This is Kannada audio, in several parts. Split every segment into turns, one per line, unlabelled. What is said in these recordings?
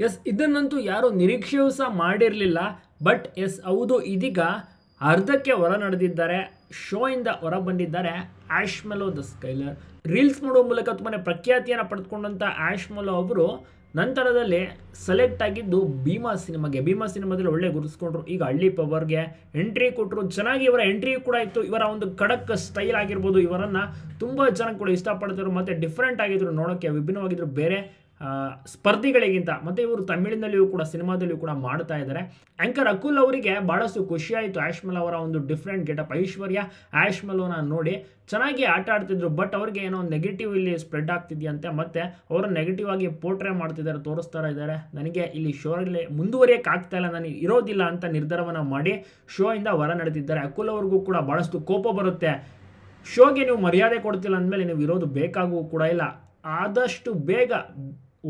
ಎಸ್, ಇದನ್ನಂತೂ ಯಾರು ನಿರೀಕ್ಷೆಯೂ ಸಹ ಮಾಡಿರಲಿಲ್ಲ. ಬಟ್, ಎಸ್, ಹೌದು, ಇದೀಗ ಅರ್ಧಕ್ಕೆ ಹೊರ ನಡೆದಿದ್ದಾರೆ. ಶೋ ಇಂದ ಹೊರ ಬಂದಿದ್ದಾರೆ Ash Mellow the Skyler. Reels ಮಾಡುವ ಮೂಲಕ ತುಂಬಾ ಪ್ರಖ್ಯಾತಿಯನ್ನು ಪಡೆದುಕೊಂಡಂಥ ಆ್ಯಶ್ ಮೆಲೋ ಅವರು ನಂತರದಲ್ಲಿ ಸೆಲೆಕ್ಟ್ ಆಗಿದ್ದು ಭೀಮಾ ಸಿನಿಮಾಗೆ. ಭೀಮಾ ಸಿನಿಮಾದಲ್ಲಿ ಒಳ್ಳೆ ಗುರುಸ್ಕೊಂಡ್ರು ಈಗ ಹಳ್ಳಿ ಪವರ್ಗೆ ಎಂಟ್ರಿ ಕೊಟ್ಟರು ಚೆನ್ನಾಗಿ ಇವರ ಎಂಟ್ರಿ ಕೂಡ ಇತ್ತು. ಇವರ ಒಂದು ಖಡಕ್ ಸ್ಟೈಲ್ ಆಗಿರ್ಬೋದು ಇವರನ್ನು. ತುಂಬ ಜನ ಕೂಡ ಇಷ್ಟಪಡ್ತಿದ್ರು. ಮತ್ತು ಡಿಫ್ರೆಂಟ್ ಆಗಿದ್ರು. ನೋಡೋಕ್ಕೆ ವಿಭಿನ್ನವಾಗಿದ್ದರು ಬೇರೆ ಸ್ಪರ್ಧಿಗಳಿಗಿಂತ, ಮತ್ತು ಇವರು ತಮಿಳಿನಲ್ಲಿಯೂ ಕೂಡ, ಸಿನಿಮಾದಲ್ಲಿಯೂ ಕೂಡ ಮಾಡ್ತಾ ಇದ್ದಾರೆ. ಆ್ಯಂಕರ್ ಅಕುಲ್ ಅವರಿಗೆ ಭಾಳಷ್ಟು ಖುಷಿಯಾಯಿತು. ಆಶ್ಮಲ್ ಅವರ ಒಂದು ಡಿಫ್ರೆಂಟ್ ಗೆಟಪ್ ಐಶ್ವರ್ಯ ಆಶ್ಮಲೋನ ನೋಡಿ ಚೆನ್ನಾಗಿ ಆಟ ಆಡ್ತಿದ್ರು ಬಟ್ ಅವ್ರಿಗೆ ಏನೋ ನೆಗೆಟಿವ್ ಇಲ್ಲಿ ಸ್ಪ್ರೆಡ್ ಆಗ್ತಿದೆಯಂತೆ, ಮತ್ತೆ ಅವರು ನೆಗೆಟಿವ್ ಆಗಿ ಪೋರ್ಟ್ರೇ ಮಾಡ್ತಿದ್ದಾರೆ, ತೋರಿಸ್ತಾ ಇದ್ದಾರೆ. ನನಗೆ ಇಲ್ಲಿ ಶೋರಲ್ಲಿ ಮುಂದುವರಿಯೋಕೆ ಆಗ್ತಾ ಇಲ್ಲ ನನಗೆ ಇರೋದಿಲ್ಲ ಅಂತ ನಿರ್ಧಾರವನ್ನು ಮಾಡಿ ಶೋ ಇಂದ ಹೊರ ನಡೆದಿದ್ದಾರೆ. ಅಕುಲ್ ಅವ್ರಿಗೂ ಕೂಡ ಭಾಳಷ್ಟು ಕೋಪ ಬರುತ್ತೆ. ಶೋಗೆ ನೀವು ಮರ್ಯಾದೆ ಕೊಡ್ತಿಲ್ಲ ಅಂದಮೇಲೆ ನೀವು ಇರೋದು ಬೇಕಾಗೂ ಕೂಡ ಇಲ್ಲ. ಆದಷ್ಟು ಬೇಗ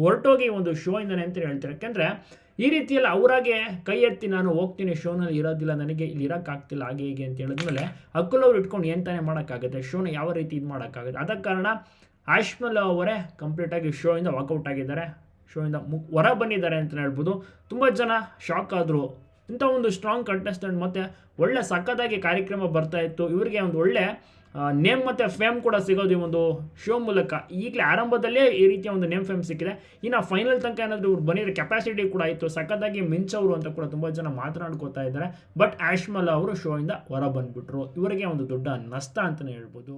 ಹೊರಟೋಗಿ ಒಂದು ಶೋ ಇಂದ ಅಂತ ಹೇಳ್ತಾರೆ. ಯಾಕೆಂದರೆ ಈ ರೀತಿಯಲ್ಲಿ ಅವರಾಗೆ ಕೈ ಎತ್ತಿ ನಾನು ಹೋಗ್ತೀನಿ ಶೋನಲ್ಲಿ ಇರೋದಿಲ್ಲ, ನನಗೆ ಇಲ್ಲಿ ಇರೋಕ್ಕಾಗ್ತಿಲ್ಲ ಹಾಗೆ ಹೀಗೆ ಅಂತ ಹೇಳಿದ್ಮೇಲೆ ಅಕ್ಕಲವ್ರು ಇಟ್ಕೊಂಡು ಏನು ತಾನೇ ಮಾಡೋಕ್ಕಾಗುತ್ತೆ ಶೋನ ಯಾವ ರೀತಿ ಇದು ಮಾಡೋಕ್ಕಾಗುತ್ತೆ? ಆದ ಕಾರಣ ಆಶ್ಮಲ್ ಅವರೇ ಕಂಪ್ಲೀಟಾಗಿ ಶೋ ಇಂದ ವಾಕೌಟ್ ಆಗಿದ್ದಾರೆ ಶೋ ಇಂದ ಮು ಹೊರ ಬಂದಿದ್ದಾರೆ ಅಂತ ಹೇಳ್ಬೋದು. ತುಂಬ ಜನ ಶಾಕ್ ಆದರು. ಇಂಥ ಒಂದು ಸ್ಟ್ರಾಂಗ್ ಕಂಟೆಸ್ಟೆಂಟ್ ಮತ್ತು ಒಳ್ಳೆ ಸಖತ್ತಾಗಿ ಕಾರ್ಯಕ್ರಮ ಬರ್ತಾ ಇತ್ತು. ಇವರಿಗೆ ಒಂದು ಒಳ್ಳೆ ನೇಮ್ ಮತ್ತು ಫೇಮ್ ಕೂಡ ಸಿಗೋದು ಈ ಒಂದು ಶೋ ಮೂಲಕ. ಈಗಲೇ ಆರಂಭದಲ್ಲೇ ಈ ರೀತಿಯ ಒಂದು ನೇಮ್ ಫೇಮ್ ಸಿಕ್ಕಿದೆ. ಇನ್ನು ಫೈನಲ್ ತನಕ ಏನಾದರೂ ಇವ್ರು ಬಂದಿರೋ ಕೆಪಾಸಿಟಿ ಕೂಡ ಇತ್ತು ಸಖತ್ತಾಗಿ ಮಿಂಚವರು ಅಂತ ಕೂಡ ತುಂಬ ಜನ ಮಾತನಾಡ್ಕೋತಾ ಇದ್ದಾರೆ. ಬಟ್ ಆಶ್ಮಲ್ ಅವರು ಶೋಯಿಂದ ಹೊರ ಬಂದುಬಿಟ್ರು. ಇವರಿಗೆ ಒಂದು ದೊಡ್ಡ ನಷ್ಟ ಅಂತಲೇ ಹೇಳ್ಬೋದು.